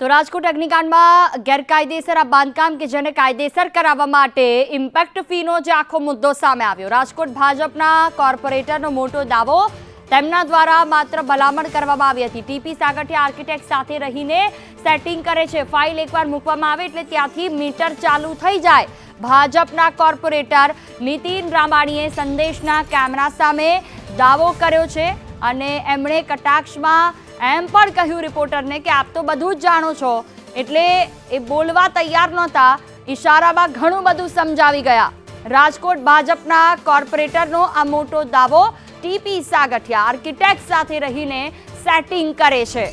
તો રાજકોટ અગ્નિકાંડમાં ગેરકાયદેસર આ બાંધકામ કે જેને કાયદેસર કરાવવા માટે ઇમ્પેક્ટ ફીનો જે આખો મુદ્દો સામે આવ્યો. રાજકોટ ભાજપના કોર્પોરેટરનો મોટો દાવો તેમના દ્વારા માત્ર ભલામણ કરવામાં આવી હતી. ટીપી સાગઠિયા આર્કિટેક્ટ સાથે રહીને સેટિંગ કરે છે. ફાઇલ એકવાર મૂકવામાં આવે એટલે ત્યાંથી મીટર ચાલુ થઈ જાય. ભાજપના કોર્પોરેટર નીતિન રામાણીએ સંદેશના કેમેરા સામે દાવો કર્યો છે અને એમણે કટાક્ષમાં એમ પણ કહ્યું રિપોર્ટરને કે આપ તો બધું જ જાણો છો. એટલે એ બોલવા તૈયાર નહોતા, ઈશારામાં ઘણું બધું સમજાવી ગયા. રાજકોટ ભાજપના કોર્પોરેટરનો આ મોટો દાવો ટીપી સાગઠિયા આર્કિટેક્ટ સાથે રહીને સેટિંગ કરે છે.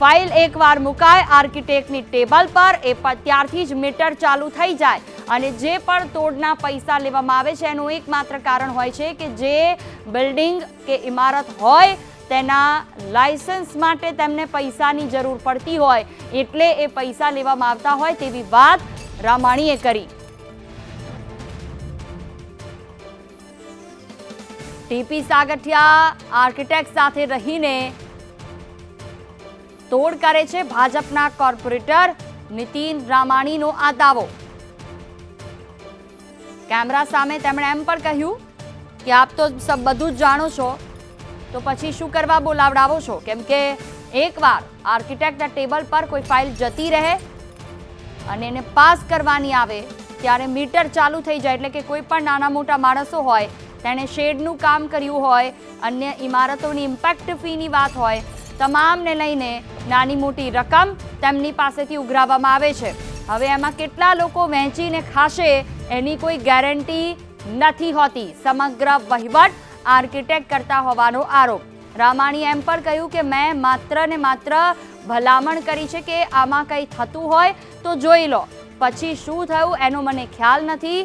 ફાઇલ એકવાર મુકાય, આર્કિટેક્ટની ટેબલ પર એ ત્યારથી જ મીટર ચાલુ થઈ જાય અને જે પણ તોડના પૈસા લેવામાં આવે છે એનું એકમાત્ર કારણ હોય છે કે જે બિલ્ડિંગ કે ઇમારત હોય તેના લાયસન્સ માટે તેમને પૈસાની જરૂર પડતી હોય એટલે એ પૈસા લેવામાં આવતા હોય તેવી વાત રામાણીએ કરી. ટીપી સાગઠિયા આર્કિટેક્ટ સાથે રહીને તોડ કરે છે ભાજપના કોર્પોરેટર નીતિન રામાણીનો આ દાવો. કેમેરા સામે તેમણે એમ પણ કહ્યું કે આપ તો બધું જ જાણો છો તો પછી શું કરવા બોલાવડાવો છો? કેમ કે એકવાર આર્કિટેક્ટના ટેબલ પર કોઈ ફાઇલ જતી રહે અને એને પાસ કરવાની આવે, ત્યારે મીટર ચાલુ થઈ જાય એટલે કે કોઈ પણ નાના મોટા માણસો હોય, તેણે શેડનું કામ કર્યું હોય, અન્ય ઇમારતોની ઇમ્પેક્ટ ફીની વાત હોય, તમામને લઈને નાની મોટી રકમ તેમની પાસેથી ઉઘરાવવામાં આવે છે. હવે એમાં કેટલા લોકો વહેંચીને ખાશે એની કોઈ ગેરંટી નથી હોતી. સમગ્ર વહીવટ આર્કિટેક્ટ કરતા હોવાનો આરોપ. રામાણીએ એમ પણ કહ્યું કે મેં માત્ર ને માત્ર ભલામણ કરી છે કે આમાં કંઈ થતું હોય તો જોઈ લો. પછી શું થયું એનો મને ખ્યાલ નથી.